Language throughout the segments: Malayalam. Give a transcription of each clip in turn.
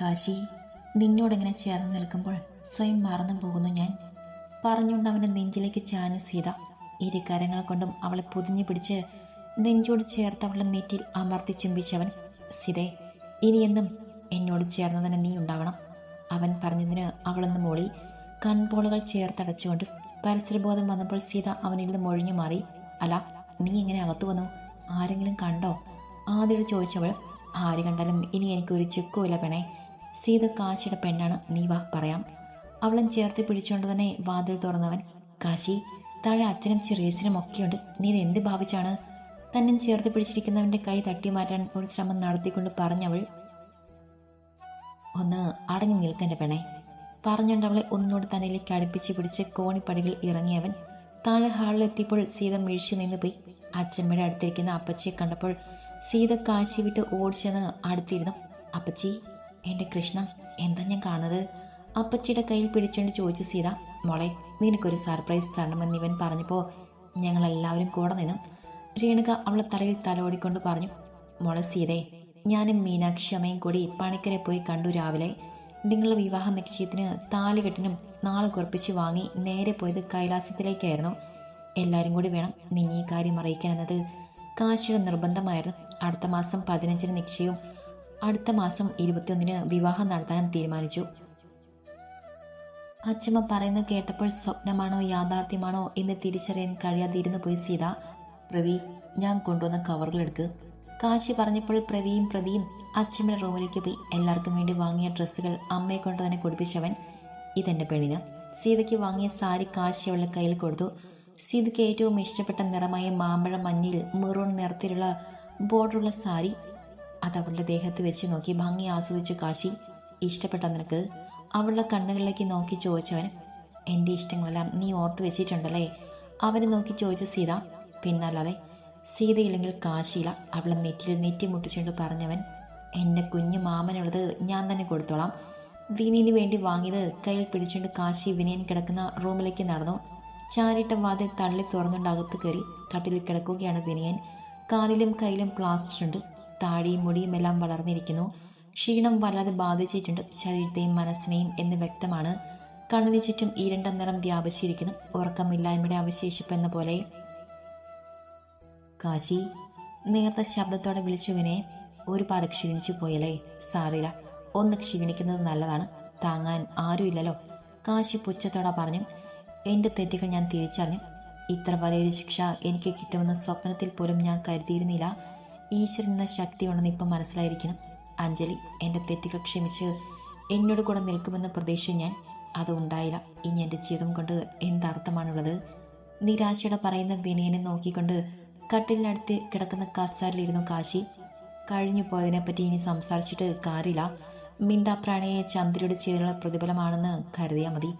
കാശി നിന്നോടിങ്ങനെ ചേർന്ന് നിൽക്കുമ്പോൾ സ്വയം മറന്നു പോകുന്നു ഞാൻ. പറഞ്ഞുകൊണ്ട് അവന്റെ നെഞ്ചിലേക്ക് ചാഞ്ഞു സീത. ഇരു കരങ്ങൾ കൊണ്ടും അവളെ പൊതിഞ്ഞു പിടിച്ച് നെഞ്ചോട് ചേർത്ത് അവളുടെ നെറ്റിൽ അമർത്തി ചുംബിച്ചവൻ സിതേ ഇനിയെന്നും എന്നോട് ചേർന്ന് തന്നെ നീ ഉണ്ടാവണം അവൻ പറഞ്ഞതിന് അവളൊന്ന് മോളി. കൺപോളുകൾ ചേർത്തടച്ചുകൊണ്ട് പരിസരബോധം വന്നപ്പോൾ സീത അവനിൽ നിന്ന് മൊഴിഞ്ഞു മാറി. അല്ല നീ എങ്ങനെ അകത്തു വന്നു? ആരെങ്കിലും കണ്ടോ ആദ്യം ചോദിച്ചവൾ ആര് കണ്ടാലും ഇനി എനിക്കൊരു ചുക്കുമില്ല പെണേ. സീത കാശിയുടെ പെണ്ണാണ് നീ വാ പറയാം. അവളും ചേർത്ത് പിടിച്ചുകൊണ്ട് തന്നെ വാതിൽ തുറന്നവൻ കാശി താഴെ അച്ഛനും ചെറിയച്ഛനും ഒക്കെയുണ്ട്. നീ എന്ത് ഭാവിച്ചാണ്? തന്നെ ചേർത്ത് പിടിച്ചിരിക്കുന്നവന്റെ കൈ തട്ടി മാറ്റാൻ ഒരു ശ്രമം നടത്തിക്കൊണ്ട് പറഞ്ഞവൾ ഒന്ന് അടങ്ങി നിൽക്കന്റെ പെണ്ണെ. പറഞ്ഞുകൊണ്ട് അവളെ ഒന്നുകൂടി തന്നിലേക്ക് അടുപ്പിച്ച് പിടിച്ച് കോണിപ്പടികൾ ഇറങ്ങിയവൻ താഴെ ഹാളിലെത്തിയപ്പോൾ സീത മിഴിച്ചു നിന്ന് പോയി അച്ഛമ്മയുടെ അടുത്തിരിക്കുന്ന അപ്പച്ചിയെ കണ്ടപ്പോൾ സീത കാശി വിട്ട് ഓടിച്ചെന്ന് അടുത്തിരുന്നു. അപ്പച്ചി എന്റെ കൃഷ്ണ എന്താ ഞാൻ കാണുന്നത്? അപ്പച്ചിയുടെ കയ്യിൽ പിടിച്ചുകൊണ്ട് ചോദിച്ചു സീത മോളെ നിനക്കൊരു സർപ്രൈസ് തരണമെന്ന് ഇവൻ പറഞ്ഞപ്പോൾ ഞങ്ങളെല്ലാവരും കൂടെ നിന്നു. രേണുക അവളെ തലയിൽ തലോടിക്കൊണ്ട് പറഞ്ഞു മോളെ സീതേ ഞാനും മീനാക്ഷി അമ്മയും കൂടി പണിക്കരെ പോയി കണ്ടു രാവിലെ. നിങ്ങളുടെ വിവാഹ നിശ്ചയത്തിന് താലികെട്ടിനും നാളെ കുറിപ്പിച്ച് വാങ്ങി നേരെ പോയത് കൈലാസത്തിലേക്കായിരുന്നു. എല്ലാവരും കൂടി വേണം നിന്നെ ഈ കാര്യം അറിയിക്കാനെന്നത് കാശിയുടെ നിർബന്ധമായിരുന്നു. അടുത്ത മാസം പതിനഞ്ചിന് നിശ്ചയവും അടുത്ത മാസം ഇരുപത്തിയൊന്നിന് വിവാഹം നടത്താൻ തീരുമാനിച്ചു. അച്ഛമ്മ പറയുന്നത് കേട്ടപ്പോൾ സ്വപ്നമാണോ യാഥാർത്ഥ്യമാണോ എന്ന് തിരിച്ചറിയാൻ കഴിയാതിരുന്നു പോയി സീത. പ്രവി ഞാൻ കൊണ്ടുവന്ന കവറുകളെടുക്ക് കാശി പറഞ്ഞപ്പോൾ പ്രവിയും പ്രതിയും അച്ഛമ്മയുടെ റൂമിലേക്ക് പോയി എല്ലാവർക്കും വേണ്ടി വാങ്ങിയ ഡ്രസ്സുകൾ അമ്മയെ കൊണ്ട് തന്നെ കുടിപ്പിച്ചവൻ ഇതെന്റെ പെണ്ണിന്. സീതയ്ക്ക് വാങ്ങിയ സാരി കാശി അവളുടെ കയ്യിൽ കൊടുത്തു. സീതയ്ക്ക് ഏറ്റവും ഇഷ്ടപ്പെട്ട നിറമായ മാമ്പഴ മഞ്ഞയിൽ മെറൂൺ നിറത്തിലുള്ള ബോർഡറുള്ള സാരി അത് അവളുടെ ദേഹത്ത് വെച്ച് നോക്കി ഭംഗി ആസ്വദിച്ചു കാശി ഇഷ്ടപ്പെട്ട നിനക്ക് അവളുടെ കണ്ണുകളിലേക്ക് നോക്കി ചോദിച്ചവൻ എന്റെ ഇഷ്ടങ്ങളെല്ലാം നീ ഓർത്ത് വെച്ചിട്ടുണ്ടല്ലേ? അവനെ നോക്കി ചോദിച്ചു സീത പിന്നല്ലാതെ സീതയില്ലെങ്കിൽ കാശിയില അവളെ നെറ്റിൽ നെറ്റി മുട്ടിച്ചുകൊണ്ട് പറഞ്ഞവൻ എന്റെ കുഞ്ഞു മാമനുള്ളത് ഞാൻ തന്നെ കൊടുത്തോളാം. വിനീന് വേണ്ടി വാങ്ങിയത് കയ്യിൽ പിടിച്ചുകൊണ്ട് കാശി വിനയൻ കിടക്കുന്ന റൂമിലേക്ക് നടന്നു. ചാരിട്ട വാതിൽ തള്ളി തുറന്നുകൊണ്ട് അകത്ത് കയറി കട്ടിലിൽ കിടക്കുകയാണ് വിനയൻ കാലിലും കയ്യിലും പ്ലാസ്റ്റർ ഉണ്ട്. താടിയും മുടിയും എല്ലാം വളർന്നിരിക്കുന്നു. ക്ഷീണം വല്ലാതെ ബാധിച്ചിട്ടുണ്ട് ശരീരത്തെയും മനസ്സിനെയും എന്ന് വ്യക്തമാണ്. കണ്ണിന് ചുറ്റും ഈരണ്ട നിറം വ്യാപിച്ചിരിക്കുന്നു. ഉറക്കമില്ലായ്മയുടെ അവശേഷിപ്പ് എന്ന പോലെ. കാശി നേർത്ത ശബ്ദത്തോടെ വിളിച്ചുവിനെ. ഒരുപാട് ക്ഷീണിച്ചു പോയല്ലേ? സാറില്ല ഒന്ന് ക്ഷീണിക്കുന്നത് നല്ലതാണ്. താങ്ങാൻ ആരുമില്ലല്ലോ? കാശി പുച്ഛത്തോടെ പറഞ്ഞു. എന്റെ തെറ്റുകൾ ഞാൻ തിരിച്ചറിഞ്ഞു. ഇത്ര വലിയൊരു ശിക്ഷ എനിക്ക് കിട്ടുമെന്ന് സ്വപ്നത്തിൽ പോലും ഞാൻ കരുതിയിരുന്നില്ല. ഈശ്വരൻ എന്ന ശക്തി ഉണ്ടെന്ന് ഇപ്പം മനസ്സിലായിരിക്കണം. അഞ്ജലി എന്റെ തെറ്റുകൾ ക്ഷമിച്ച് എന്നോട് കൂടെ നിൽക്കുമെന്ന പ്രതീക്ഷ ഞാൻ. അത് ഉണ്ടായില്ല. ഇനി എന്റെ ജീവിതം കൊണ്ട് എന്തർത്ഥമാണുള്ളത്? നിരാശയുടെ പറയുന്ന വിനയനെ നോക്കിക്കൊണ്ട് കട്ടിലിനടുത്ത് കിടക്കുന്ന കസാരിലിരുന്നു കാശി. കഴിഞ്ഞു പോയതിനെപ്പറ്റി ഇനി സംസാരിച്ചിട്ട് കാര്യമില്ല. മിണ്ടാപ്രാണിയെ ചന്ദ്രയുടെ ചെയ്തിലുള്ള പ്രതിഫലമാണെന്ന് കരുതിയാൽ മതി.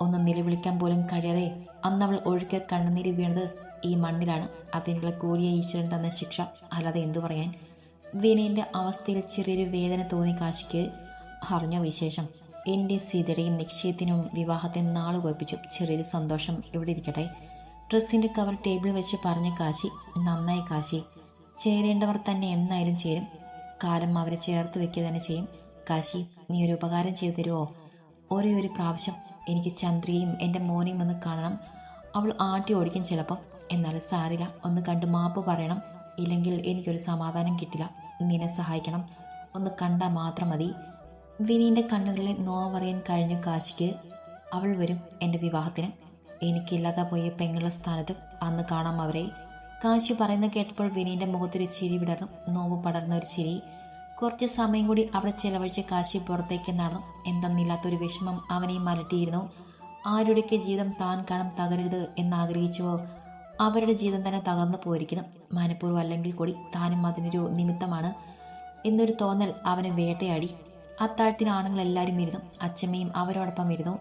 ഒന്ന് നിലവിളിക്കാൻ പോലും കഴിയാതെ അന്നവൾ ഒഴുക്കെ കണ്ണുനീര് വീണത് ഈ മണ്ണിലാണ് അതിനുള്ള കൂലിയ ഈശ്വരൻ തന്ന ശിക്ഷ. അല്ലാതെ എന്തു പറയാൻ? വിനയന്റെ അവസ്ഥയിൽ ചെറിയൊരു വേദന തോന്നി കാശിക്ക് അറിഞ്ഞ വിശേഷം. എന്റെ സീതയുടെയും നിശ്ചയത്തിനും വിവാഹത്തിനും നാളെ കുറിപ്പിച്ചു. ചെറിയൊരു സന്തോഷം ഇവിടെ ഇരിക്കട്ടെ. ഡ്രസ്സിന്റെ കവർ ടേബിൾ വെച്ച് പറഞ്ഞ കാശി നന്നായി കാശി. ചേരേണ്ടവർ തന്നെ എന്നായാലും ചേരും. കാലം അവരെ ചേർത്ത് വെക്കുക തന്നെ ചെയ്യും. കാശി നീ ഒരു ഉപകാരം ചെയ്തു തരുമോ ഒരേ ഒരു പ്രാവശ്യം എനിക്ക് ചന്ദ്രയും എന്റെ മോനെയും ഒന്ന് കാണണം. അവൾ ആട്ടി ഓടിക്കും ചിലപ്പം. എന്നാൽ സാരില്ല ഒന്ന് കണ്ട് മാപ്പ് പറയണം. ഇല്ലെങ്കിൽ എനിക്കൊരു സമാധാനം കിട്ടില്ല. നിന്നെ സഹായിക്കണം. ഒന്ന് കണ്ടാൽ മാത്രം മതി. വിനീന്റെ കണ്ണുകളിലെ നോവറിയാൻ കഴിഞ്ഞു കാശിക്ക് അവൾ വരും എന്റെ വിവാഹത്തിന്. എനിക്കില്ലാതെ പോയ പെങ്ങളുടെ സ്ഥാനത്ത് അന്ന് കാണാം അവരെ. കാശി പറയുന്ന കേട്ടപ്പോൾ വിനീന്റെ മുഖത്തൊരു ചിരി വിടർന്നു. നോവ് പടർന്ന ഒരു ചിരി. കുറച്ച് സമയം കൂടി അവിടെ ചെലവഴിച്ച് കാശി പുറത്തേക്ക് നടന്നു. എന്തെന്നില്ലാത്തൊരു വിഷമം അവനെയും അലട്ടിയിരുന്നു ആരുടെയൊക്കെ ജീവിതം താൻ കാണാൻ തകരരുത് എന്നാഗ്രഹിച്ചുവോ അവരുടെ ജീവിതം തന്നെ തകർന്നു പോയിരിക്കുന്നു. മനഃപൂർവം അല്ലെങ്കിൽ കൂടി താനും അതിനൊരു നിമിത്തമാണ്. എന്നൊരു തോന്നൽ അവനെ വേട്ടയാടി. അത്താഴത്തിന് ആണുങ്ങളെല്ലാവരും ഇരുന്നു. അച്ഛമ്മയും അവരോടൊപ്പം ഇരുന്നു.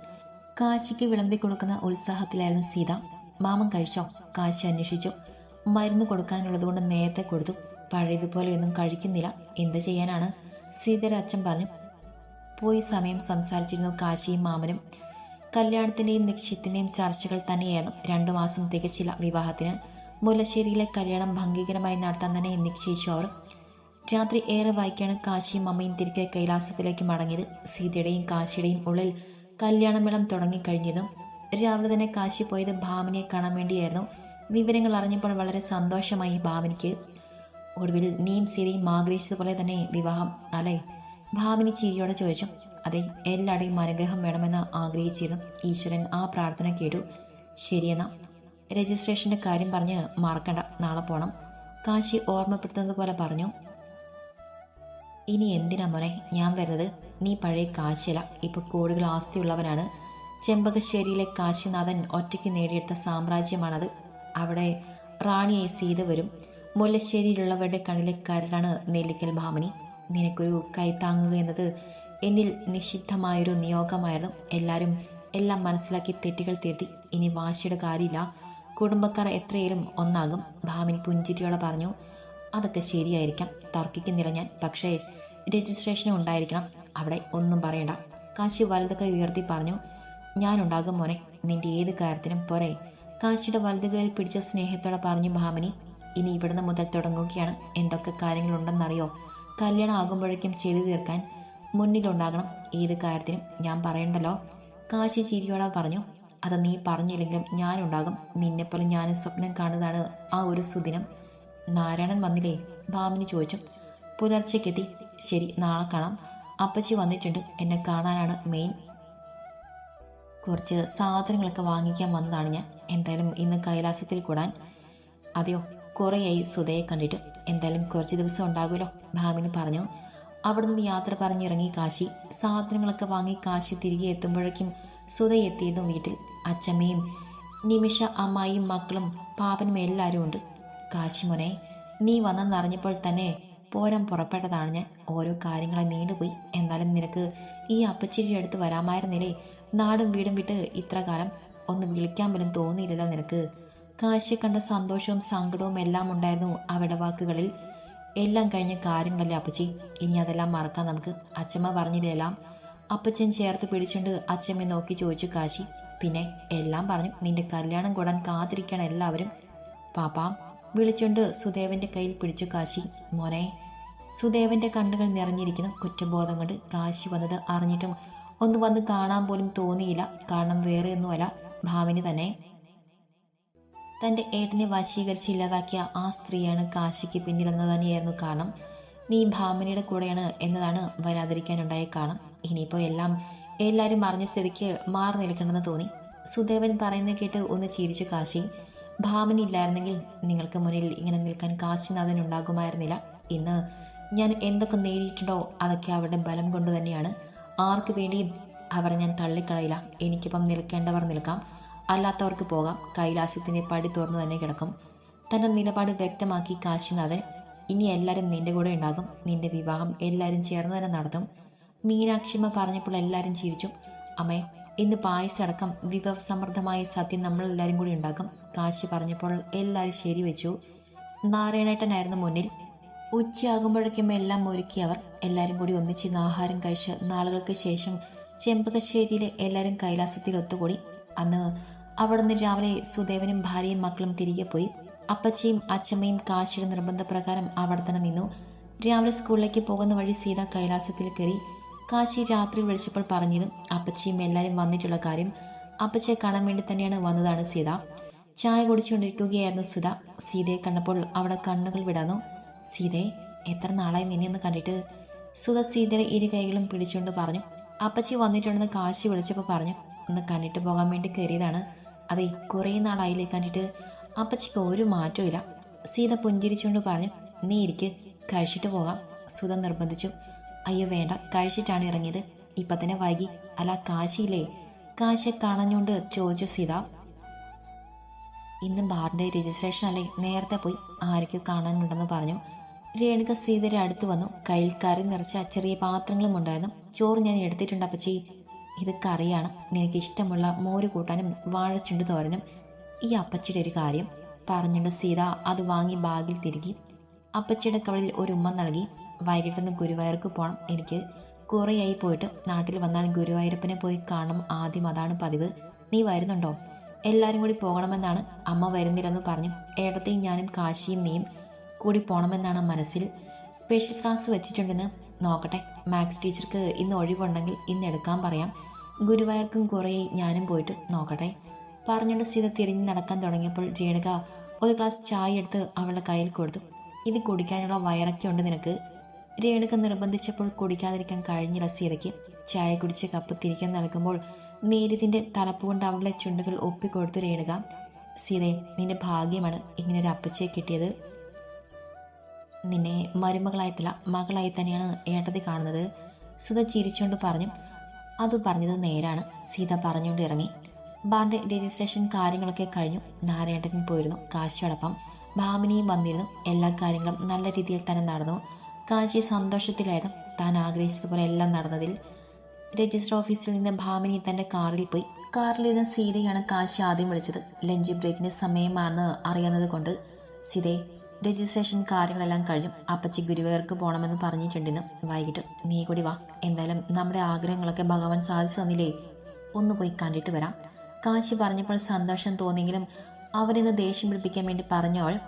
കാശിക്ക് വിളമ്പി കൊടുക്കുന്ന ഉത്സാഹത്തിലായിരുന്നു സീത. മാമൻ കഴിച്ചോ? കാശി അന്വേഷിച്ചു. മരുന്ന് കൊടുക്കാനുള്ളതുകൊണ്ട് നേരത്തെ കൊടുത്തു. പഴയതുപോലെയൊന്നും കഴിക്കുന്നില്ല. എന്ത് ചെയ്യാനാണ്? സീതയുടെ അച്ഛൻ പറഞ്ഞു. പോയി സമയം സംസാരിച്ചിരുന്നു കാശിയും മാമനും. കല്യാണത്തിന്റെയും നിശ്ചയത്തിന്റെയും ചർച്ചകൾ തന്നെയായിരുന്നു. രണ്ടു മാസം തികച്ചില്ല വിവാഹത്തിന്. മുല്ലശ്ശേരിയിലെ കല്യാണം ഭംഗീകരമായി നടത്താൻ തന്നെ നിശ്ചയിച്ചു അവർ. രാത്രി ഏറെ വായിക്കാണ് കാശിയും അമ്മയും തിരികെ കൈലാസത്തിലേക്ക് മടങ്ങിയത്. സീതയുടെയും കാശിയുടെയും ഉള്ളിൽ കല്യാണമേളം തുടങ്ങിക്കഴിഞ്ഞതും രാവിലെ തന്നെ കാശി പോയത് ഭാവനയെ കാണാൻ വേണ്ടിയായിരുന്നു. വിവരങ്ങൾ അറിഞ്ഞപ്പോൾ വളരെ സന്തോഷമായി ഭാവനയ്ക്ക് ഒടുവിൽ നീയും സീതയും ആഗ്രഹിച്ചതുപോലെ തന്നെ വിവാഹം അല്ലേ? ഭാമിനി ചിരിയോടെ ചോദിച്ചു അതെ എല്ലാവരുടെയും അനുഗ്രഹം വേണമെന്ന് ആഗ്രഹിച്ചിരുന്നു ഈശ്വരൻ ആ പ്രാർത്ഥന കേട്ടു. ശരിയെന്നാ. രജിസ്ട്രേഷന്റെ കാര്യം പറഞ്ഞ് മറക്കണ്ട നാളെ പോണം. കാശി ഓർമ്മപ്പെടുത്തുന്നത് പോലെ പറഞ്ഞു ഇനി എന്തിനാ മോനെ ഞാൻ വരുന്നത്? നീ പഴയ കാശിയല്ല ഇപ്പൊ കോടികൾ ആസ്തിയുള്ളവനാണ്. ചെമ്പകശ്ശേരിയിലെ കാശിനാഥൻ ഒറ്റയ്ക്ക് നേടിയെടുത്ത സാമ്രാജ്യമാണത്. അവിടെ റാണിയെ സീത വരും. മുല്ലശ്ശേരിയിലുള്ളവരുടെ കണ്ണിലെ കരടാണ് നെല്ലിക്കൽ ഭാമനി. നിനക്കൊരു കൈത്താങ്ങുക എന്നത് എന്നിൽ നിഷിദ്ധമായൊരു നിയോഗമായിരുന്നു. എല്ലാവരും എല്ലാം മനസ്സിലാക്കി തെറ്റുകൾ തിരുത്തി. ഇനി വാശിയുടെ കാര്യമില്ല. കുടുംബക്കാർ എത്രയേലും ഒന്നാകും. ഭാമിനി പുഞ്ചിരിയോടെ പറഞ്ഞു അതൊക്കെ ശരിയായിരിക്കാം. തർക്കിക്കുന്നില്ല ഞാൻ. പക്ഷേ രജിസ്ട്രേഷൻ ഉണ്ടായിരിക്കണം. അവിടെ ഒന്നും പറയണ്ട. കാശി വലത് കൈ ഉയർത്തി പറഞ്ഞു ഞാനുണ്ടാകും മോനെ. നിന്റെ ഏത് കാര്യത്തിനും പോരെ. കാശിയുടെ വലത് കൈയിൽ പിടിച്ച സ്നേഹത്തോടെ പറഞ്ഞു ഭാമിനി ഇനി ഇവിടുന്ന് മുതൽ തുടങ്ങുകയാണ്. എന്തൊക്കെ കാര്യങ്ങളുണ്ടെന്നറിയോ? കല്യാണം ആകുമ്പോഴേക്കും ചെയ്തു തീർക്കാൻ മുന്നിലുണ്ടാകണം ഏത് കാര്യത്തിനും. ഞാൻ പറയണ്ടല്ലോ. കാശി ചിരിയോടെ പറഞ്ഞു അത് നീ പറഞ്ഞില്ലെങ്കിലും ഞാനുണ്ടാകും. നിന്നെപ്പോലെ ഞാൻ സ്വപ്നം കാണുന്നതാണ് ആ ഒരു സുദിനം. നാരായണൻ വന്നില്ലേ? ഭാമിനി ചോദിച്ചു. പുലർച്ചയ്ക്കെത്തി. ശരി നാളെ കാണാം. അപ്പച്ചി വന്നിട്ടുണ്ട്. എന്നെ കാണാനാണ് മെയിൻ. കുറച്ച് സാധനങ്ങളൊക്കെ വാങ്ങിക്കാൻ വന്നതാണ് ഞാൻ. എന്തായാലും ഇന്ന് കൈലാസത്തിൽ കൂടാൻ. അതെയോ? കുറേയായി സുധയെ കണ്ടിട്ട്. എന്തായാലും കുറച്ച് ദിവസം ഉണ്ടാകുമല്ലോ ഭാമിന് പറഞ്ഞു. അവിടുന്ന് യാത്ര പറഞ്ഞിറങ്ങി കാശി. സാധനങ്ങളൊക്കെ വാങ്ങി കാശി തിരികെ എത്തുമ്പോഴേക്കും സുധ എത്തിയതും വീട്ടിൽ. അച്ചമ്മയും നിമിഷ അമ്മായിയും മക്കളും പാപ്പനും എല്ലാവരും ഉണ്ട്. കാശിമുനെ നീ വന്നെന്നറിഞ്ഞപ്പോൾ തന്നെ പോരാൻ പുറപ്പെട്ടതാണ് ഞാൻ. ഓരോ കാര്യങ്ങളെ നീണ്ടുപോയി. എന്നാലും നിനക്ക് ഈ അപ്പച്ചിരി അടുത്ത് വരാമായിരുന്നില്ലേ? നാടും വീടും വിട്ട് ഇത്ര കാലം? ഒന്ന് വിളിക്കാൻ പോലും തോന്നിയില്ലല്ലോ നിനക്ക്. കാശി കണ്ട സന്തോഷവും സങ്കടവും എല്ലാം ഉണ്ടായിരുന്നു അവരുടെ വാക്കുകളിൽ. എല്ലാം കഴിഞ്ഞ കാര്യങ്ങളല്ലേ അപ്പച്ചി? ഇനി അതെല്ലാം മറക്കാൻ നമുക്ക് അച്ഛമ്മ പറഞ്ഞില്ലേലാം. അപ്പച്ചൻ ചേർത്ത് പിടിച്ചുകൊണ്ട് അച്ഛമ്മയെ നോക്കി ചോദിച്ചു കാശി. പിന്നെ എല്ലാം പറഞ്ഞു. നിന്റെ കല്യാണം കൂടാൻ കാത്തിരിക്കണം എല്ലാവരും. പാപ്പാം വിളിച്ചുകൊണ്ട് സുദേവന്റെ കയ്യിൽ പിടിച്ചു കാശി. മോനെ സുദേവന്റെ കണ്ണുകൾ നിറഞ്ഞിരിക്കുന്ന കുറ്റബോധം കൊണ്ട് കാശി വന്നത് അറിഞ്ഞിട്ടും ഒന്ന് വന്ന് കാണാൻ പോലും തോന്നിയില്ല. കാരണം വേറെ ഒന്നുമല്ല. ഭാവിന് തന്നെ തന്റെ ഏട്ടനെ വശീകരിച്ച് ഇല്ലാതാക്കിയ ആ സ്ത്രീയാണ് കാശിക്ക് പിന്നിലെന്ന് തന്നെയായിരുന്നു കാരണം നീ ഭാമനിയുടെ കൂടെയാണ് എന്നതാണ് വരാതിരിക്കാനുണ്ടായ കാരണം ഇനിയിപ്പോൾ എല്ലാം എല്ലാവരും അറിഞ്ഞ സ്ഥിതിക്ക് മാറി നിൽക്കണമെന്ന് തോന്നി. സുദേവൻ പറയുന്നത് കേട്ട് ഒന്ന് ചിരിച്ചു കാശി. ഭാമനി ഇല്ലായിരുന്നെങ്കിൽ നിങ്ങൾക്ക് മുന്നിൽ ഇങ്ങനെ നിൽക്കാൻ കാശിനാഥൻ ഉണ്ടാകുമായിരുന്നില്ല. ഇന്ന് ഞാൻ എന്തൊക്കെ നേരിയിട്ടുണ്ടോ അതൊക്കെ അവരുടെ ബലം കൊണ്ട് തന്നെയാണ്. ആർക്ക് വേണ്ടി അവർ ഞാൻ തള്ളിക്കളയില്ല. എനിക്കിപ്പം നിൽക്കേണ്ടവർ നിൽക്കാം. അല്ലാത്തവർക്ക് പോകാം. കൈലാസ്യത്തിന്റെ പടി തുറന്നു തന്നെ കിടക്കും. തന്റെ നിലപാട് വ്യക്തമാക്കി കാശിനാഥൻ ഇനി എല്ലാവരും നിന്റെ കൂടെ ഉണ്ടാകും. നിന്റെ വിവാഹം എല്ലാവരും ചേർന്ന് തന്നെ നടത്തും. മീനാക്ഷിമ്മ പറഞ്ഞപ്പോൾ എല്ലാവരും ചിരിച്ചു. അമ്മേ ഇന്ന് പായസടക്കം വിഭവസമൃദ്ധമായ സദ്യ നമ്മളെല്ലാവരും കൂടി ഉണ്ടാക്കും കാശി പറഞ്ഞപ്പോൾ എല്ലാവരും ശരി വെച്ചു. നാരായണേട്ടനായിരുന്നു മുന്നിൽ. ഉച്ചയാകുമ്പോഴേക്കും എല്ലാം ഒരുക്കി അവർ എല്ലാവരും കൂടി ഒന്നിച്ചിരുന്ന് ആഹാരം കഴിച്ച് നാളുകൾക്ക് ശേഷം ചെമ്പകശ്ശേരിയിലെ എല്ലാവരും കൈലാസത്തിൽ ഒത്തുകൂടി. അന്ന് അവിടുന്ന് രാവിലെ സുദേവനും ഭാര്യയും മക്കളും തിരികെ പോയി. അപ്പച്ചയും അച്ചമ്മയും കാശിയുടെ നിർബന്ധപ്രകാരം അവിടെ തന്നെ നിന്നു. രാവിലെ സ്കൂളിലേക്ക് പോകുന്ന വഴി സീത കൈലാസത്തിൽ കയറി കാശി രാത്രി വിളിച്ചപ്പോൾ പറഞ്ഞിരുന്നു അപ്പച്ചിയും എല്ലാവരും വന്നിട്ടുള്ള കാര്യം അപ്പച്ചയെ കാണാൻ വേണ്ടി തന്നെയാണ് വന്നതാണ് സീത. ചായ കുടിച്ചുകൊണ്ടിരിക്കുകയായിരുന്നു സുധ. സീതയെ കണ്ടപ്പോൾ അവിടെ കണ്ണുകൾ വിടാന്നു സീതയെ എത്ര നാളായി നിന്നെ ഒന്ന് കണ്ടിട്ട്? സുധ സീതയുടെ ഇരു കൈകളും പിടിച്ചുകൊണ്ട് പറഞ്ഞു. അപ്പച്ചി വന്നിട്ടുണ്ടെന്ന് കാശി വിളിച്ചപ്പോൾ പറഞ്ഞു ഒന്ന് കണ്ടിട്ട് പോകാൻ വേണ്ടി കയറിയതാണ്. അതെ കുറേ നാളായില്ലേ കണ്ടിട്ട്. അപ്പച്ചിക്ക് ഒരു മാറ്റവും സീത പുഞ്ചിരിച്ചുകൊണ്ട് പറഞ്ഞു നീ ഇരിക്ക് കഴിച്ചിട്ട് പോകാം. സുധ നിർബന്ധിച്ചു. അയ്യോ വേണ്ട കഴിച്ചിട്ടാണ് ഇറങ്ങിയത്. ഇപ്പം തന്നെ വൈകി. അല്ല കാശിയില്ലേ? കാശിയെ കാണഞ്ഞുകൊണ്ട് ചോദിച്ചു സീത. ഇന്ന് ബാറിന്റെ രജിസ്ട്രേഷൻ അല്ലേ? നേരത്തെ പോയി ആരൊക്കെ കാണാനുണ്ടെന്ന് പറഞ്ഞു. രേണുക സീതയുടെ അടുത്ത് വന്നു. കയ്യിൽ കറി നിറച്ച ചെറിയ പാത്രങ്ങളും ഉണ്ടായിരുന്നു. ചോറ് ഞാൻ എടുത്തിട്ടുണ്ട് അപ്പച്ചി. ഇത് കറിയാണ് നിനക്ക് ഇഷ്ടമുള്ള മോര് കൂട്ടാനും വാഴച്ചുണ്ട് തോരനും ഈ അപ്പച്ചിയുടെ ഒരു കാര്യം. പറഞ്ഞിട്ട് സീത അത് വാങ്ങി ബാഗിൽ തിരുകി അപ്പച്ചിയുടെ കവളിൽ ഒരു ഉമ്മ നൽകി. വൈകിട്ടൊന്ന് ഗുരുവായൂർക്ക് പോകണം എനിക്ക്. കുറേയായി പോയിട്ട് നാട്ടിൽ വന്നാൽ ഗുരുവായൂരപ്പനെ പോയി കാണണം ആദ്യം അതാണ് പതിവ്. നീ വരുന്നുണ്ടോ? എല്ലാവരും കൂടി പോകണമെന്നാണ് അമ്മ വരുന്നില്ലെന്ന് പറഞ്ഞു. ഏടത്തെയും ഞാനും കാശിയും നീയും കൂടി പോകണമെന്നാണ് മനസ്സിൽ. സ്പെഷ്യൽ ക്ലാസ് വെച്ചിട്ടുണ്ടെന്ന്. നോക്കട്ടെ മാത്സ് ടീച്ചർക്ക് ഇന്ന് ഒഴിവുണ്ടെങ്കിൽ ഇന്ന് എടുക്കാൻ പറയാം. ഗുരുവായൂർക്കും കുറേ ഞാനും പോയിട്ട് നോക്കട്ടെ. പറഞ്ഞുകൊണ്ട് സീത തിരിഞ്ഞ് നടക്കാൻ തുടങ്ങിയപ്പോൾ ജേണുക ഒരു ഗ്ലാസ് ചായ എടുത്ത് അവളുടെ കയ്യിൽ കൊടുത്തു. ഇത് കുടിക്കാനുള്ള വയറൊക്കെ ഉണ്ട് നിനക്ക്. രേണുക നിർബന്ധിച്ചപ്പോൾ കുടിക്കാതിരിക്കാൻ കഴിഞ്ഞില്ല സീതയ്ക്ക്. ചായ കുടിച്ച് കപ്പ് തിരിക്കാൻ നൽകുമ്പോൾ നീരിതിന്റെ തലപ്പ് കൊണ്ട് അവളുടെ ചുണ്ടുകൾ ഒപ്പിക്കൊടുത്തു രേണുക. സീതയെ നിന്റെ ഭാഗ്യമാണ് ഇങ്ങനെ ഒരു അപ്പച്ചയെ കിട്ടിയത്. നിന്നെ മരുമകളായിട്ടില്ല മകളായി തന്നെയാണ് ഏട്ടത്തി കാണുന്നത്. സുധ ചിരിച്ചുകൊണ്ട് പറഞ്ഞു. അത് പറഞ്ഞത് നേരാണ്. സീത പറഞ്ഞുകൊണ്ട് ഇറങ്ങി ബാറിന്റെ രജിസ്ട്രേഷൻ കാര്യങ്ങളൊക്കെ കഴിഞ്ഞു. നാരായണൻ പോയിരുന്നു കാശിയോടൊപ്പം. ഭാമിനിയും വന്നിരുന്നു. എല്ലാ കാര്യങ്ങളും നല്ല രീതിയിൽ തന്നെ നടന്നു. കാശി സന്തോഷത്തിലായിരുന്നു. താൻ ആഗ്രഹിച്ചതുപോലെ എല്ലാം നടന്നതിൽ. രജിസ്റ്റർ ഓഫീസിൽ നിന്ന് ഭാമിനി തന്റെ കാറിൽ പോയി. കാറിലിരുന്ന സീതയാണ് കാശി ആദ്യം വിളിച്ചത്. ലഞ്ച് ബ്രേക്കിന് സമയമാണെന്ന് അറിയുന്നത് കൊണ്ട് സീതയെ രജിസ്ട്രേഷൻ കാര്യങ്ങളെല്ലാം കഴിഞ്ഞു. അപ്പച്ചി ഗുരുവേർക്ക് പോകണമെന്ന് പറഞ്ഞിട്ടുണ്ടെന്ന് വൈകിട്ട്. നീ കൂടി വാ. എന്തായാലും നമ്മുടെ ആഗ്രഹങ്ങളൊക്കെ ഭഗവാൻ സാധിച്ചു തന്നില്ലേ? ഒന്ന് പോയി കണ്ടിട്ട് വരാം. കാശി പറഞ്ഞപ്പോൾ സന്തോഷം തോന്നിയെങ്കിലും അവരിന്ന് ദേഷ്യം പിടിപ്പിക്കാൻ വേണ്ടി പറഞ്ഞവൾ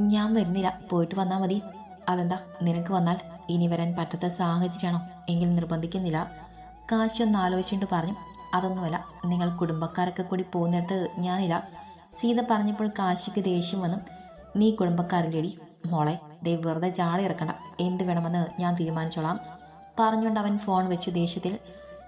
ഞാൻ വരുന്നില്ല. പോയിട്ട് വന്നാൽ മതി. അതെന്താ? നിനക്ക് വന്നാൽ ഇനി വരാൻ പറ്റാത്ത സാഹചര്യമാണോ? എങ്കിൽ നിർബന്ധിക്കുന്നില്ല. കാശി ഒന്ന് ആലോചിച്ചുകൊണ്ട് പറഞ്ഞു അതൊന്നുമല്ല. നിങ്ങൾ കുടുംബക്കാരൊക്കെ കൂടി പോകുന്നിടത്ത് ഞാനില്ല. സീത പറഞ്ഞപ്പോൾ കാശിക്ക് ദേഷ്യം വന്നു. നീ കുടുംബക്കാരില്ലേടി? മോളെ ദേ വെറുതെ ജാളി ഇറക്കണ്ട എന്ത് വേണമെന്ന് ഞാൻ തീരുമാനിച്ചോളാം. പറഞ്ഞുകൊണ്ട് അവൻ ഫോൺ വെച്ചു ദേഷ്യത്തിൽ.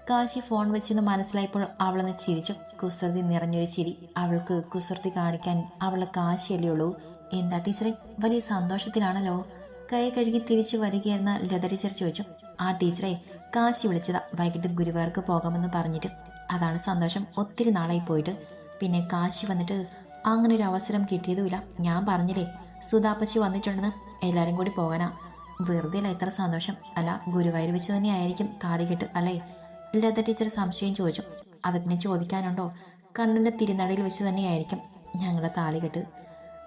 കാശി ഫോൺ വെച്ചെന്ന് മനസ്സിലായപ്പോൾ അവളൊന്ന് ചിരിച്ചു. കുസൃതി നിറഞ്ഞൊരു ചിരി. അവൾക്ക് കുസൃതി കാണിക്കാൻ അവളെ കാശിയല്ലേ ഉള്ളൂ. എന്താ ടീച്ചറെ വലിയ സന്തോഷത്തിലാണല്ലോ. കൈ കഴുകി തിരിച്ചു വരികയെന്ന ലത ടീച്ചർ ചോദിച്ചു. ആ ടീച്ചറെ കാശി വിളിച്ചതാ. വൈകിട്ട് ഗുരുവായൂർക്ക് പോകാമെന്ന് പറഞ്ഞിട്ട്. അതാണ് സന്തോഷം. ഒത്തിരി നാളായി പോയിട്ട്. പിന്നെ കാശി വന്നിട്ട് അങ്ങനെ ഒരു അവസരം കിട്ടിയതുമില്ല. ഞാൻ പറഞ്ഞില്ലേ സുധാപ്പച്ചി വന്നിട്ടുണ്ടെന്ന് എല്ലാവരും കൂടി പോകാനാ. വെറുതെ അല്ല ഇത്ര സന്തോഷം. അല്ല ഗുരുവായൂർ വെച്ച് തന്നെയായിരിക്കും താലികെട്ട് അല്ലേ? ലത ടീച്ചർ സംശയം ചോദിച്ചു. അത് പിന്നെ ചോദിക്കാനുണ്ടോ? കണ്ണിന്റെ തിരുനടയിൽ വെച്ച് തന്നെയായിരിക്കും ഞങ്ങളുടെ താലികെട്ട്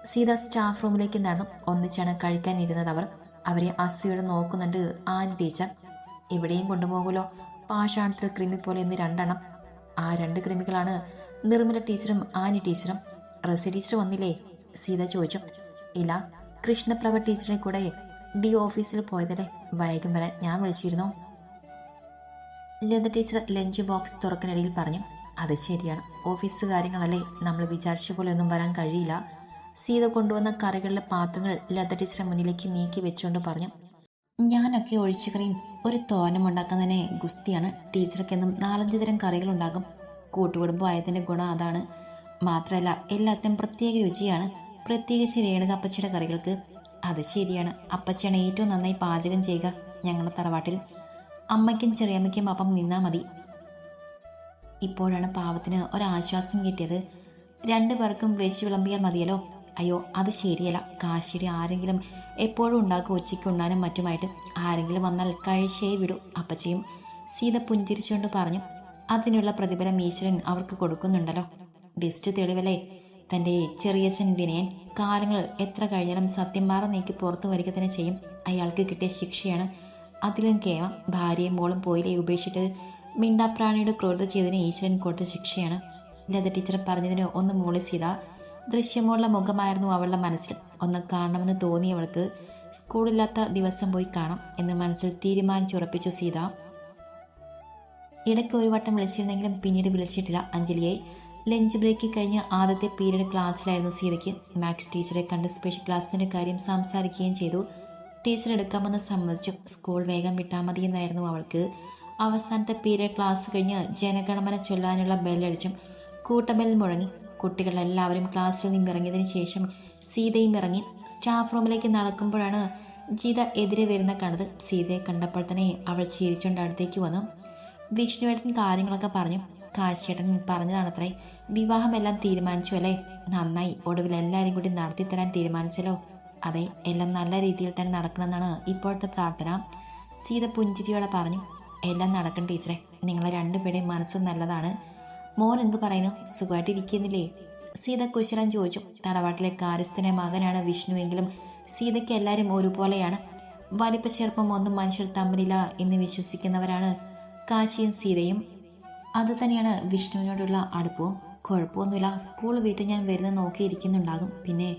സീത സ്റ്റാഫ് റൂമിലേക്ക് നടന്നു. ഒന്നിച്ചാണ് കഴിക്കാനിരുന്നത് അവർ. അവരെ അസിയോടെ നോക്കുന്നുണ്ട് ആനി ടീച്ചർ. എവിടെയും കൊണ്ടുപോകുമല്ലോ പാഷാണത്തിൽ ക്രിമി പോലെ ഇന്ന് രണ്ടെണ്ണം. ആ രണ്ട് ക്രിമികളാണ് നിർമ്മല ടീച്ചറും ആനി ടീച്ചറും. റസി വന്നില്ലേ? സീത ചോദിച്ചു. ഇല്ല കൃഷ്ണപ്രഭ ടീച്ചറെ കൂടെ ഡി ഓഫീസിൽ പോയതല്ലേ? വൈകും വരാൻ ഞാൻ വിളിച്ചിരുന്നു. ലത ടീച്ചർ ലഞ്ച് ബോക്സ് തുറക്കിനിടയിൽ പറഞ്ഞു അത് ശരിയാണ്. ഓഫീസ് കാര്യങ്ങളല്ലേ? നമ്മൾ വിചാരിച്ച പോലെ ഒന്നും വരാൻ കഴിയില്ല. സീത കൊണ്ടുവന്ന കറികളിലെ പാത്രങ്ങൾ ലത ടീച്ചറെ മുന്നിലേക്ക് നീക്കി വെച്ചുകൊണ്ട് പറഞ്ഞു ഞാനൊക്കെ ഒഴിച്ചുകറിയും ഒരു തോരനും ഉണ്ടാക്കുന്നതിനെ ഗുസ്തിയാണ്. ടീച്ചർക്കെന്നും നാലഞ്ച് തരം കറികളുണ്ടാകും. കൂട്ടുകുടുംബം ആയതിന്റെ ഗുണം അതാണ്. മാത്രമല്ല എല്ലാത്തിനും പ്രത്യേക രുചിയാണ്. പ്രത്യേകിച്ച് രേണുക അപ്പച്ചിയുടെ കറികൾക്ക്. അത് ശരിയാണ്. അപ്പച്ചിയാണ് ഏറ്റവും നന്നായി പാചകം ചെയ്യുക ഞങ്ങളുടെ തറവാട്ടിൽ. അമ്മയ്ക്കും ചെറിയമ്മയ്ക്കും അപ്പം നിന്നാൽ മതി. ഇപ്പോഴാണ് പാവത്തിന് ഒരാശ്വാസം കിട്ടിയത്. രണ്ടു പേർക്കും വെച്ച് വിളമ്പിയാൽ മതിയല്ലോ? അയ്യോ അത് ശരിയല്ല. കാശിയുടെ ആരെങ്കിലും എപ്പോഴും ഉണ്ടാക്കും ഉച്ചയ്ക്ക് ഉണ്ണാനും മറ്റുമായിട്ട്. ആരെങ്കിലും വന്നാൽ കഴിച്ചേ വിടൂ അപ്പച്ചയും സീത പുഞ്ചിരിച്ചുകൊണ്ട് പറഞ്ഞു. അതിനുള്ള പ്രതിഫലം ഈശ്വരൻ അവർക്ക് കൊടുക്കുന്നുണ്ടല്ലോ. ബെസ്റ്റ് തെളിവല്ലേ? തന്റെ ചെറിയച്ഛൻ വിനയൻ കാലങ്ങൾ എത്ര കഴിഞ്ഞാലും സത്യം മാറ നീക്കി പുറത്തു വരിക തന്നെ ചെയ്യും. അയാൾക്ക് കിട്ടിയ ശിക്ഷയാണ്. അതിലും കേവ ഭാര്യയും മോളും പോയിലെ ഉപേക്ഷിച്ചിട്ട് മിണ്ടാപ്രാണിയുടെ ക്രൂരത ചെയ്തതിന് ഈശ്വരൻ കൊടുത്ത ശിക്ഷയാണ്. ലത ടീച്ചർ പറഞ്ഞതിന് ഒന്ന് മോളി സീത. ദൃശ്യമോളുടെ മുഖമായിരുന്നു അവളുടെ മനസ്സിൽ. ഒന്ന് കാണണമെന്ന് തോന്നിയവൾക്ക് സ്കൂളില്ലാത്ത ദിവസം പോയി കാണാം എന്ന് മനസ്സിൽ തീരുമാനിച്ചുറപ്പിച്ചു സീത. ഇടയ്ക്ക് ഒരു വട്ടം വിളിച്ചിരുന്നെങ്കിലും പിന്നീട് വിളിച്ചിട്ടില്ല അഞ്ജലിയെ. ലഞ്ച് ബ്രേക്ക് കഴിഞ്ഞ് ആദ്യത്തെ പീരീഡ് ക്ലാസ്സിലായിരുന്നു സീതയ്ക്ക്. മാത്സ് ടീച്ചറെ കണ്ട് സ്പെഷ്യൽ ക്ലാസ്സിന്റെ കാര്യം സംസാരിക്കുകയും ചെയ്തു. ടീച്ചർ എടുക്കാമെന്ന് സമ്മതിച്ചു. സ്കൂൾ വേഗം വിട്ടാൽ മതിയെന്നായിരുന്നു അവൾക്ക്. അവസാനത്തെ പീരീഡ് ക്ലാസ് കഴിഞ്ഞ് ജനഗണമന ചൊല്ലാനുള്ള ബെല്ലടിച്ചും കൂട്ടബെൽ മുഴങ്ങി. കുട്ടികളെല്ലാവരും ക്ലാസ്സിൽ നിന്ന് ഇറങ്ങിയതിന് ശേഷം സീതയും ഇറങ്ങി. സ്റ്റാഫ് റൂമിലേക്ക് നടക്കുമ്പോഴാണ് ജീത എതിരെ വരുന്ന കണ്ടത്. സീതയെ കണ്ടപ്പോൾ തന്നെ അവൾ ചിരിച്ചുകൊണ്ട് അടുത്തേക്ക് വന്നു. വിഷ്ണുവേട്ടൻ കാര്യങ്ങളൊക്കെ പറഞ്ഞു. കാശിയേട്ടൻ പറഞ്ഞതാണത്രേ. വിവാഹമെല്ലാം തീരുമാനിച്ചു അല്ലേ നന്നായി. ഒടുവിൽ എല്ലാവരും കൂടി നടത്തിത്തരാൻ തീരുമാനിച്ചല്ലോ. അതെ എല്ലാം നല്ല രീതിയിൽ തന്നെ നടക്കണമെന്നാണ് ഇപ്പോഴത്തെ പ്രാർത്ഥന. സീത പുഞ്ചിരിയോടെ പറഞ്ഞു എല്ലാം നടക്കും ടീച്ചറെ. നിങ്ങളെ രണ്ടുപേരുടെയും മനസ്സും നല്ലതാണ്. മോൻ എന്തു പറയുന്നു? സുഖമായിട്ടിരിക്കുന്നില്ലേ? സീത കുശലൻ ചോദിച്ചു. തറവാട്ടിലെ കാര്യസ്ഥനെ മകനാണ് വിഷ്ണുവെങ്കിലും സീതയ്ക്ക് എല്ലാവരും ഒരുപോലെയാണ്. വലിപ്പ ചെറുപ്പം ഒന്നും മനുഷ്യർ തമ്മിലില്ല എന്ന് വിശ്വസിക്കുന്നവരാണ് കാശിയും സീതയും. അതുതന്നെയാണ് വിഷ്ണുവിനോടുള്ള അടുപ്പവും. കുഴപ്പമൊന്നുമില്ല. സ്കൂൾ വീട്ടിൽ ഞാൻ വരുന്ന നോക്കിയിരിക്കുന്നുണ്ടാകും പിന്നെ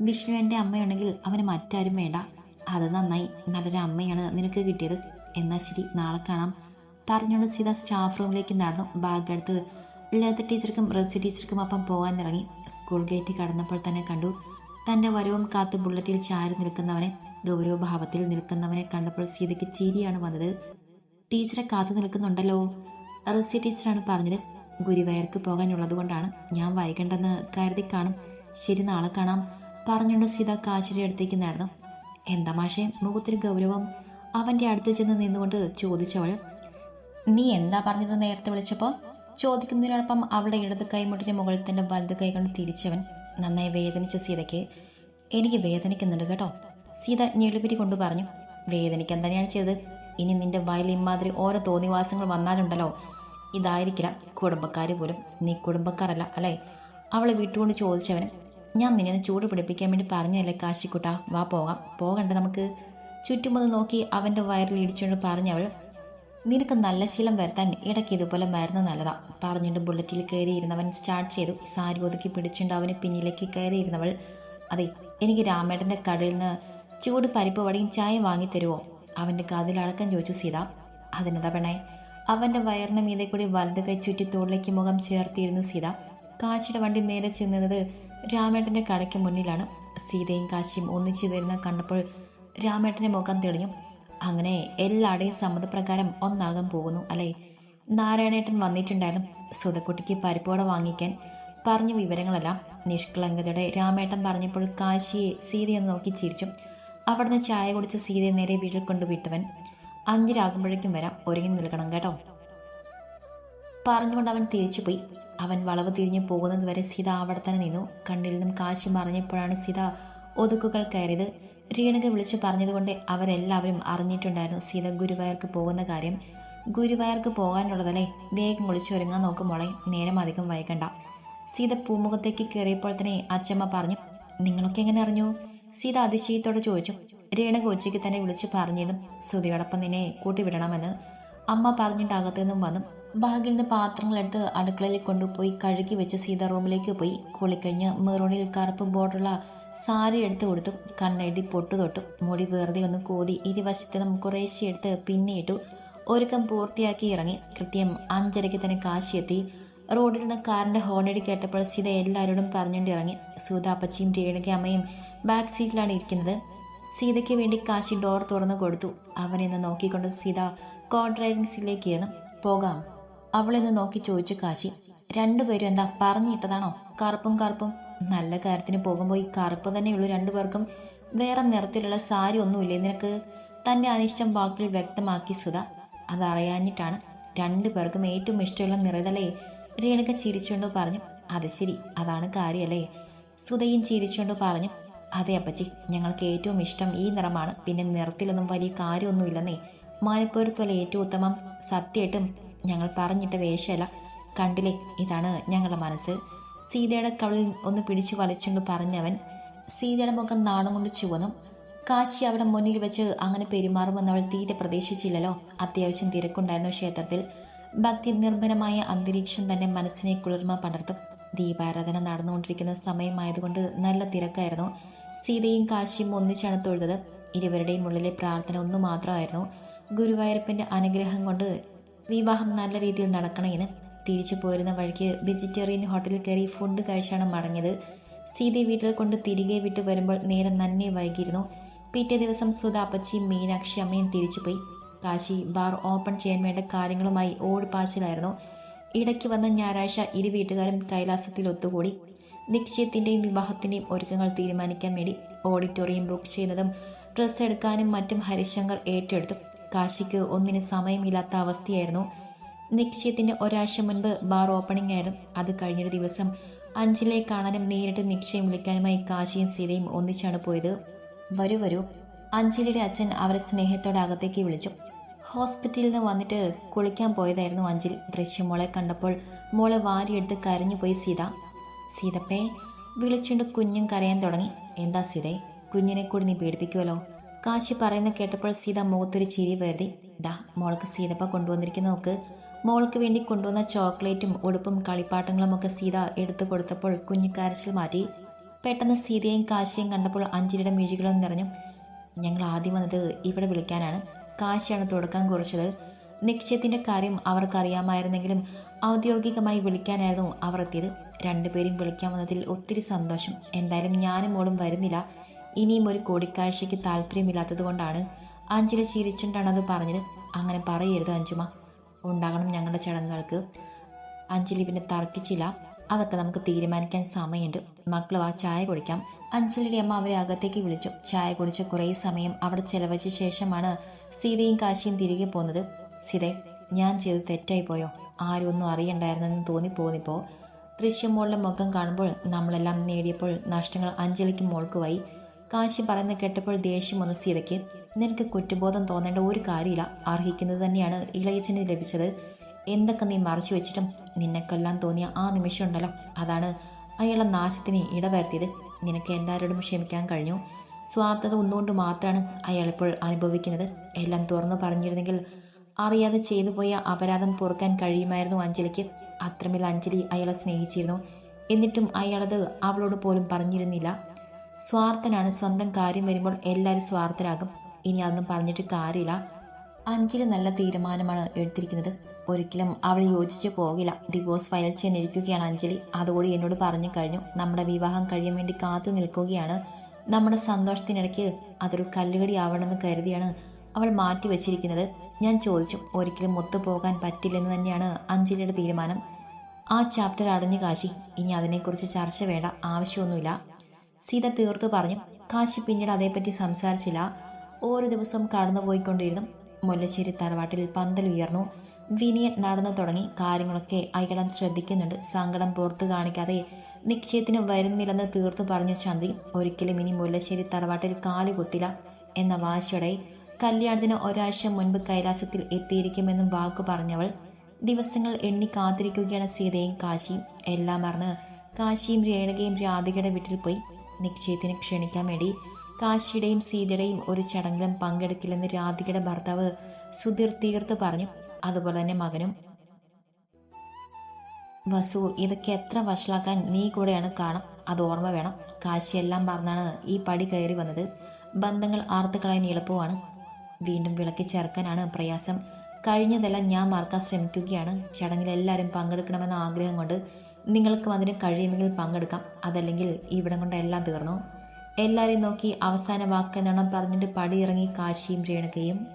വിഷ്ണു എന്റെ അമ്മയുണ്ടെങ്കിൽ അവന് മറ്റാരും വേണ്ട. അത് നന്നായി. നല്ലൊരു അമ്മയാണ് നിനക്ക് കിട്ടിയത്. എന്നാൽ ശരി നാളെ കാണാം. പറഞ്ഞുകൊണ്ട് സീത സ്റ്റാഫ് റൂമിലേക്ക് നടന്നു. ബാഗ് എടുത്ത് ടീച്ചർക്കും റസി ടീച്ചർക്കും ഒപ്പം പോകാൻ ഇറങ്ങി സ്കൂൾ ഗേറ്റ് കടന്നപ്പോൾ തന്നെ കണ്ടു. തന്റെ വരവും കാത്ത് ബുള്ളറ്റിൽ ചാരി നിൽക്കുന്നവനെ ഗൗരവഭാവത്തിൽ നിൽക്കുന്നവനെ കണ്ടപ്പോൾ സീതയ്ക്ക് ചിരിയാണ് വന്നത്. ടീച്ചറെ കാത്തു നിൽക്കുന്നുണ്ടല്ലോ. റസി ടീച്ചറാണ് പറഞ്ഞത്. ഗുരുവായൂർക്ക് പോകാനുള്ളത് കൊണ്ടാണ് ഞാൻ വൈകണ്ടെന്ന് കരുതി കാണും. ശരി നാളെ കാണാം. പറഞ്ഞുകൊണ്ട് സീത കാശിയുടെ അടുത്തേക്ക് നടന്നു. എന്താ മാഷെ മുഖത്തൊരു ഗൗരവം. അവന്റെ അടുത്ത് ചെന്ന് നിന്നുകൊണ്ട് ചോദിച്ചവൾ നീ എന്താ പറഞ്ഞത് നേരത്തെ വിളിച്ചപ്പോൾ? ചോദിക്കുന്നതിനോടൊപ്പം അവളുടെ ഇടത് കൈമുട്ടിന് മുകളിൽ തന്നെ വലത് കൈ കൊണ്ട് തിരിച്ചവൻ നന്നായി വേദനിച്ച സീതയ്ക്ക് എനിക്ക് വേദനിക്കുന്നുണ്ട് കേട്ടോ. സീത ഞെളിപിരി കൊണ്ട് പറഞ്ഞു വേദനിക്കാൻ തന്നെയാണ് ചെയ്തത്. ഇനി നിന്റെ വയലിൽ ഇമാതിരി ഓരോ തോന്നിവാസങ്ങൾ വന്നാലുണ്ടല്ലോ. ഇതായിരിക്കില്ല. കുടുംബക്കാർ പോലും നീ കുടുംബക്കാരല്ല അല്ലേ? അവളെ വീട്ടുകൊണ്ട് ചോദിച്ചവന് ഞാൻ നിന്നെ ഒന്ന് ചൂട് പിടിപ്പിക്കാൻ വേണ്ടി പറഞ്ഞതല്ലേ കാശിക്കുട്ട? വാ പോകാം. പോകണ്ട നമുക്ക്. ചുറ്റുമൊന്ന് നോക്കി അവന്റെ വയറിൽ ഇടിച്ചുകൊണ്ട് പറഞ്ഞവൾ നിനക്ക് നല്ല ശീലം വരുത്താൻ ഇടയ്ക്ക് ഇതുപോലെ മരുന്ന് നല്ലതാ. പറഞ്ഞിട്ട് ബുള്ളറ്റിൽ കയറിയിരുന്നവൻ സ്റ്റാർട്ട് ചെയ്തു. സാരി ഒതുക്കി പിടിച്ചുകൊണ്ട് അവന് പിന്നിലേക്ക് കയറിയിരുന്നവൾ അതെ എനിക്ക് രാമേട്ടന്റെ കടയിൽ നിന്ന് ചൂട് പരിപ്പ് വടയും ചായ വാങ്ങിത്തരുമോ അവന്റെ കാതിലടക്കം ചോദിച്ചു സീത അതിനെന്താ പെണ്ണേ? അവന്റെ വയറിന് മീതെ കൂടി വലത് കൈ ചുറ്റി തോളിലേക്ക് മുഖം ചേർത്തിയിരുന്നു സീത. കാശിയുടെ വണ്ടി നേരെ ചെന്നത് രാമേട്ടന്റെ കടയ്ക്ക് മുന്നിലാണ്. സീതയും കാശിയും ഒന്നിച്ചു വരുന്ന കണ്ടപ്പോൾ രാമേട്ടന്റെ മുഖം തെളിഞ്ഞു. അങ്ങനെ എല്ലാവരുടെയും സമ്മതപ്രകാരം ഒന്നാകാൻ പോകുന്നു അല്ലേ? നാരായണേട്ടൻ വന്നിട്ടുണ്ടായിരുന്നു. സുതക്കുട്ടിക്ക് പരിപ്പോടെ വാങ്ങിക്കാൻ പറഞ്ഞ വിവരങ്ങളെല്ലാം. നിഷ്കളങ്കതയുടെ രാമേട്ടൻ പറഞ്ഞപ്പോൾ കാശിയെ സീതയെന്ന് നോക്കി ചിരിച്ചു. അവിടുന്ന് ചായ കുടിച്ച് സീതയെ നേരെ വീട്ടിൽ കൊണ്ടുവിട്ടവൻ. അഞ്ചിരാകുമ്പോഴേക്കും വരാം. ഒരുങ്ങി നിൽക്കണം കേട്ടോ. പറഞ്ഞുകൊണ്ട് അവൻ തിരിച്ചുപോയി. അവൻ വളവ് തിരിഞ്ഞു പോകുന്നത് വരെ സീത അവിടെ തന്നെ നിന്നു. കണ്ണിൽ നിന്നും കാശി മറിഞ്ഞപ്പോഴാണ് സീത ഒതുക്കുകൾ കയറിയത്. രീണക വിളിച്ചു പറഞ്ഞതുകൊണ്ട് അവരെല്ലാവരും അറിഞ്ഞിട്ടുണ്ടായിരുന്നു സീത ഗുരുവായൂർക്ക് പോകുന്ന കാര്യം. ഗുരുവായൂർക്ക് പോകാനുള്ളതല്ലേ? വേഗം വിളിച്ചു ഒരുങ്ങാൻ നോക്കുമ്പോളെ നേരം അധികം വൈകണ്ട. സീത പൂമുഖത്തേക്ക് കയറിയപ്പോൾ തന്നെ അച്ചമ്മ പറഞ്ഞു നിങ്ങളൊക്കെ എങ്ങനെ അറിഞ്ഞു? സീത അതിശയത്തോടെ ചോദിച്ചു രേണുക ഉച്ചയ്ക്ക് തന്നെ വിളിച്ചു പറഞ്ഞതും ശ്രുതിയോടൊപ്പം നിന്നെ കൂട്ടിവിടണമെന്ന് അമ്മ പറഞ്ഞിട്ട് അകത്തു നിന്നും വന്നു. ബാഗിൽ നിന്ന് പാത്രങ്ങളെടുത്ത് അടുക്കളയിൽ കൊണ്ടുപോയി കഴുകി വെച്ച് സീത റൂമിലേക്ക് പോയി. കുളിക്കഴിഞ്ഞ് മെറൂണിൽ കറുപ്പ് ബോർഡുള്ള സാരി എടുത്ത് കൊടുത്തു. കണ്ണെഴുതി പൊട്ടു തൊട്ടു. മുടി വെറുതെ ഒന്ന് കോതി ഇരുവശത്തിനും കുറേശ്ശെ എടുത്ത് പിന്നിയിട്ടു ഒരുക്കം പൂർത്തിയാക്കി ഇറങ്ങി. കൃത്യം അഞ്ചരയ്ക്ക് തന്നെ കാശി എത്തി. റോഡിൽ നിന്ന് കാറിന്റെ ഹോണടി കേട്ടപ്പോൾ സീത എല്ലാവരോടും പറഞ്ഞുകൊണ്ട് ഇറങ്ങി. സൂതാപ്പച്ചിയും രേണുക അമ്മയും ബാക്ക് സീറ്റിലാണ് ഇരിക്കുന്നത്. സീതയ്ക്ക് വേണ്ടി കാശി ഡോർ തുറന്നു കൊടുത്തു. അവനെന്ന് നോക്കിക്കൊണ്ട് സീത കോ ഡ്രൈവിംഗ് പോകാം. അവളെന്ന് നോക്കി ചോദിച്ചു കാശി രണ്ടുപേരും എന്താ പറഞ്ഞിട്ടതാണോ കറുപ്പും കറുപ്പും. നല്ല കാര്യത്തിന് പോകുമ്പോൾ ഈ കറുപ്പ് തന്നെയുള്ളൂ രണ്ടുപേർക്കും. വേറെ നിറത്തിലുള്ള സാരി ഒന്നുമില്ലേ? നിനക്ക് തന്റെ അനിഷ്ടം വാക്കിൽ വ്യക്തമാക്കി സുധ. അതറിയാഞ്ഞിട്ടാണ് രണ്ടു പേർക്കും ഏറ്റവും ഇഷ്ടമുള്ള നിറതലേ രേണുക ചിരിച്ചുകൊണ്ട് പറഞ്ഞു. അത് ശരി അതാണ് കാര്യമല്ലേ സുധയും ചിരിച്ചുകൊണ്ട് പറഞ്ഞു. അതെ അപ്പച്ചി. ഞങ്ങൾക്ക് ഏറ്റവും ഇഷ്ടം ഈ നിറമാണ്. പിന്നെ നിറത്തിലൊന്നും വലിയ കാര്യമൊന്നുമില്ലെന്നേ. മാനപ്പൂരത്തുപോലെ ഏറ്റവും ഉത്തമം. സത്യമായിട്ടും ഞങ്ങൾ പറഞ്ഞിട്ട വേഷമല്ല. കണ്ടില്ലേ? ഇതാണ് ഞങ്ങളുടെ മനസ്സ്. സീതയുടെ കവളിൽ ഒന്ന് പിടിച്ചു വലിച്ചുകൊണ്ട് പറഞ്ഞവൻ സീതയുടെ മുഖം നാണം കൊണ്ട് ചുവന്നു. കാശി അവിടെ മുന്നിൽ വെച്ച് അങ്ങനെ പെരുമാറുമെന്ന് അവൾ തീരെ പ്രതീക്ഷിച്ചില്ലല്ലോ. അത്യാവശ്യം തിരക്കുണ്ടായിരുന്നു ക്ഷേത്രത്തിൽ. ഭക്തി നിർഭരമായ അന്തരീക്ഷം തന്നെ മനസ്സിനെ കുളിർമ പടർത്തും. ദീപാരാധന നടന്നുകൊണ്ടിരിക്കുന്ന സമയമായതുകൊണ്ട് നല്ല തിരക്കായിരുന്നു. സീതയും കാശിയും ഒന്നിച്ചാണ് തൊഴുതത്. ഇരുവരുടെയും ഉള്ളിലെ പ്രാർത്ഥന ഒന്നു മാത്രമായിരുന്നു. ഗുരുവായൂരപ്പന്റെ അനുഗ്രഹം കൊണ്ട് വിവാഹം നല്ല രീതിയിൽ നടക്കണമെന്ന് തിരിച്ചു പോരുന്ന വഴിക്ക് വെജിറ്റേറിയൻ ഹോട്ടലിൽ കയറി ഫുഡ് കഴിച്ചാണ് മടങ്ങിയത്. സീതയെ വീട്ടിൽ കൊണ്ട് തിരികെ വിട്ട് വരുമ്പോൾ നേരം നന്നെ വൈകിയിരുന്നു. പിറ്റേ ദിവസം സുധ അപ്പച്ചിയും മീനാക്ഷി അമ്മയും തിരിച്ചുപോയി കാശി ബാർ ഓപ്പൺ ചെയ്യാൻ വേണ്ട കാര്യങ്ങളുമായി ഓടിപ്പാച്ചിലായിരുന്നു ഇടയ്ക്ക് വന്ന ഞായറാഴ്ച ഇരു വീട്ടുകാരും കൈലാസത്തിൽ ഒത്തുകൂടി. നിശ്ചയത്തിന്റെയും വിവാഹത്തിന്റെയും ഒരുക്കങ്ങൾ തീരുമാനിക്കാൻ വേണ്ടി ഓഡിറ്റോറിയം ബുക്ക് ചെയ്യുന്നതും ഡ്രസ്സ് എടുക്കാനും മറ്റും ഹരിശങ്കർ ഏറ്റെടുത്തു. കാശിക്ക് ഒന്നിന് സമയമില്ലാത്ത അവസ്ഥയായിരുന്നു. നിക്ഷയത്തിന്റെ ഒരാഴ്ച മുൻപ് ബാർ ഓപ്പണിംഗ് ആയിരുന്നു. അത് കഴിഞ്ഞൊരു ദിവസം അഞ്ചിലെ കാണാനും നേരിട്ട് നിശ്ചയം വിളിക്കാനുമായി കാശിയും സീതയും ഒന്നിച്ചാണ് പോയത്. വരൂ വരൂ. അഞ്ജലിയുടെ അച്ഛൻ അവരെ സ്നേഹത്തോടെ അകത്തേക്ക് വിളിച്ചു. ഹോസ്പിറ്റലിൽ നിന്ന് വന്നിട്ട് കുളിക്കാൻ പോയതായിരുന്നു അഞ്ജലി. ദൃശ്യം മോളെ കണ്ടപ്പോൾ മോളെ വാരിയെടുത്ത് കരഞ്ഞുപോയി സീത. സീതപ്പേ വിളിച്ചുകൊണ്ട് കുഞ്ഞും കരയാൻ തുടങ്ങി. എന്താ സീതേ കുഞ്ഞിനെ കൂടി നീ പേടിപ്പിക്കുമല്ലോ കാശി പറയുന്ന കേട്ടപ്പോൾ സീത മുഖത്തൊരു ചിരി വരുതി ദാ മോൾക്ക് സീതപ്പ കൊണ്ടുവന്നിരിക്കുന്ന നോക്ക്. മോൾക്ക് വേണ്ടി കൊണ്ടുവന്ന ചോക്ലേറ്റും ഉടുപ്പും കളിപ്പാട്ടങ്ങളും ഒക്കെ സീത എടുത്തു കൊടുത്തപ്പോൾ കുഞ്ഞു കരച്ചിൽ മാറ്റി. പെട്ടെന്ന് സീതയും കാശിയും കണ്ടപ്പോൾ അഞ്ചിരിയുടെ മിഴികളും നിറഞ്ഞു. ഞങ്ങൾ ആദ്യം വന്നത് ഇവിടെ വിളിക്കാനാണ്. കാശിയാണ് തുടക്കം കുറിച്ചത്. നിശ്ചയത്തിന്റെ കാര്യം അവർക്കറിയാമായിരുന്നെങ്കിലും ഔദ്യോഗികമായി വിളിക്കാനായിരുന്നു അവർ എത്തിയത്. രണ്ടുപേരും വിളിക്കാൻ വന്നതിൽ ഒത്തിരി സന്തോഷം. എന്തായാലും ഞാനും മോളും വരുന്നില്ല. ഇനിയും ഒരു കൂടിക്കാഴ്ചയ്ക്ക് താല്പര്യമില്ലാത്തത് കൊണ്ടാണ് അഞ്ജലി ചിരിച്ചുകൊണ്ടാണ് അത് പറഞ്ഞത്. അങ്ങനെ പറയരുത് അഞ്ജുമ. ഉണ്ടാകണം ഞങ്ങളുടെ ചടങ്ങുകൾക്ക്. അഞ്ജലി പിന്നെ തർക്കിച്ചില്ല. അതൊക്കെ നമുക്ക് തീരുമാനിക്കാൻ സമയമുണ്ട്. മക്കൾ ആ ചായ കുടിക്കാം. അഞ്ജലിയുടെ അമ്മ അവരെ അകത്തേക്ക് വിളിച്ചു. ചായ കുടിച്ച കുറേ സമയം അവിടെ ചെലവഴിച്ച ശേഷമാണ് സീതയും കാശിയും തിരികെ പോകുന്നത് സീതേ ഞാൻ ചെയ്ത് തെറ്റായി പോയോ? ആരും ഒന്നും അറിയണ്ടായിരുന്നെന്ന് തോന്നിപ്പോന്നിപ്പോൾ ദൃശ്യമോളുടെ മുഖം കാണുമ്പോൾ നമ്മളെല്ലാം നേടിയപ്പോൾ നഷ്ടങ്ങൾ അഞ്ജലിക്ക് മോൾക്കുമായി കാശി പറയുന്ന കേട്ടപ്പോൾ ദേഷ്യം വന്ന സീതയ്ക്ക്. നിനക്ക് കുറ്റബോധം തോന്നേണ്ട ഒരു കാര്യമില്ല. അർഹിക്കുന്നത് തന്നെയാണ് ഇളയച്ചന് ലഭിച്ചത്. എന്തൊക്കെ നീ മറച്ചു വെച്ചിട്ടും നിന്നെ തോന്നിയ ആ നിമിഷം ഉണ്ടല്ലോ. അതാണ് അയാളെ നാശത്തിന് ഇടവരുത്തിയത്. നിനക്ക് എല്ലാവരോടും ക്ഷമിക്കാൻ കഴിഞ്ഞു. സ്വാർത്ഥത ഒന്നുകൊണ്ട് മാത്രമാണ് അയാളിപ്പോൾ അനുഭവിക്കുന്നത്. എല്ലാം തുറന്നു പറഞ്ഞിരുന്നെങ്കിൽ അറിയാതെ ചെയ്തു പോയ അപരാധം പൊറുക്കാൻ കഴിയുമായിരുന്നു അഞ്ജലിക്ക്. അത്രമേൽ അഞ്ജലി അയാളെ സ്നേഹിച്ചിരുന്നു. എന്നിട്ടും അയാളത് അവളോട് പോലും പറഞ്ഞിരുന്നില്ല. സ്വാർത്ഥനാണ് സ്വന്തം കാര്യം വരുമ്പോൾ എല്ലാവരും സ്വാർത്ഥരാകും. ഇനി അതൊന്നും പറഞ്ഞിട്ട് കാര്യമില്ല. അഞ്ജലി നല്ല തീരുമാനമാണ് എടുത്തിരിക്കുന്നത്. ഒരിക്കലും അവൾ യോജിച്ചു പോകില്ല. ഡിവോഴ്സ് ഫയൽ ചെന്നിരിക്കുകയാണ് അഞ്ജലി. അതുകൂടി എന്നോട് പറഞ്ഞു കഴിഞ്ഞു. നമ്മുടെ വിവാഹം കഴിയാൻ വേണ്ടി കാത്തു നിൽക്കുകയാണ്. നമ്മുടെ സന്തോഷത്തിനിടയ്ക്ക് അതൊരു കല്ലുകടി ആവണമെന്ന് കരുതിയാണ് അവൾ മാറ്റി വെച്ചിരിക്കുന്നത് ഞാൻ ചോദിച്ചു. ഒരിക്കലും ഒത്തുപോകാൻ പറ്റില്ലെന്ന് തന്നെയാണ് അഞ്ജലിയുടെ തീരുമാനം. ആ ചാപ്റ്റർ അടഞ്ഞു കാശി. ഇനി അതിനെക്കുറിച്ച് ചർച്ച വേണ്ട ആവശ്യമൊന്നുമില്ല. സീത തീർത്തു പറഞ്ഞു. കാശി പിന്നീട് അതേപ്പറ്റി സംസാരിച്ചില്ല. ഓരോ ദിവസം കടന്നുപോയിക്കൊണ്ടിരുന്നു. മുല്ലശ്ശേരി തറവാട്ടിൽ പന്തൽ ഉയർന്നു. വിനിയൻ നടന്നു തുടങ്ങി. കാര്യങ്ങളൊക്കെ അയാളം ശ്രദ്ധിക്കുന്നുണ്ട്. സങ്കടം പുറത്തു കാണിക്കാതെ നിശ്ചയത്തിന് വരുന്നില്ലെന്ന് തീർത്തു പറഞ്ഞു ചന്തി. ഒരിക്കലും ഇനി മുല്ലശ്ശേരി തറവാട്ടിൽ കാൽ കുത്തില്ല എന്ന വാശിയോടെ കല്യാണത്തിന് ഒരാഴ്ച മുൻപ് കൈലാസത്തിൽ എത്തിയിരിക്കുമെന്നും വാക്കു പറഞ്ഞവൾ ദിവസങ്ങൾ എണ്ണി കാത്തിരിക്കുകയാണ് സീതയും കാശിയും എല്ലാം മറന്ന് കാശിയും രേണകയും രാധികയുടെ വീട്ടിൽ പോയി നിശ്ചയത്തിന് ക്ഷണിക്കാൻ വേണ്ടി കാശിയുടെയും സീതയുടെയും ഒരു ചടങ്ങിലും പങ്കെടുക്കില്ലെന്ന് രാധികയുടെ ഭർത്താവ് സുധീർ തീർത്ത് പറഞ്ഞു. അതുപോലെ തന്നെ മകനും. വസു ഇതൊക്കെ എത്ര വഷളാക്കാൻ നീ കൂടെയാണ് കാണാം. അത് ഓർമ്മ വേണം. കാശിയെല്ലാം പറഞ്ഞാണ് ഈ പടി കയറി വന്നത്. ബന്ധങ്ങൾ ആർത്തുകളയാൻ എളുപ്പമാണ് വീണ്ടും വിളക്കി ചേർക്കാനാണ് പ്രയാസം. കഴിഞ്ഞതെല്ലാം ഞാൻ മറക്കാൻ ശ്രമിക്കുകയാണ്. ചടങ്ങിൽ എല്ലാവരും പങ്കെടുക്കണമെന്ന ആഗ്രഹം കൊണ്ട് നിങ്ങൾക്കും അതിന് കഴിയുമെങ്കിൽ പങ്കെടുക്കാം. അതല്ലെങ്കിൽ ഇവിടം കൊണ്ട് എല്ലാം തീർന്നു. എല്ലാവരെയും നോക്കി അവസാന വാക്കെന്നോണം പറഞ്ഞിട്ട് പടിയിറങ്ങി കാശിയും രേണുകയും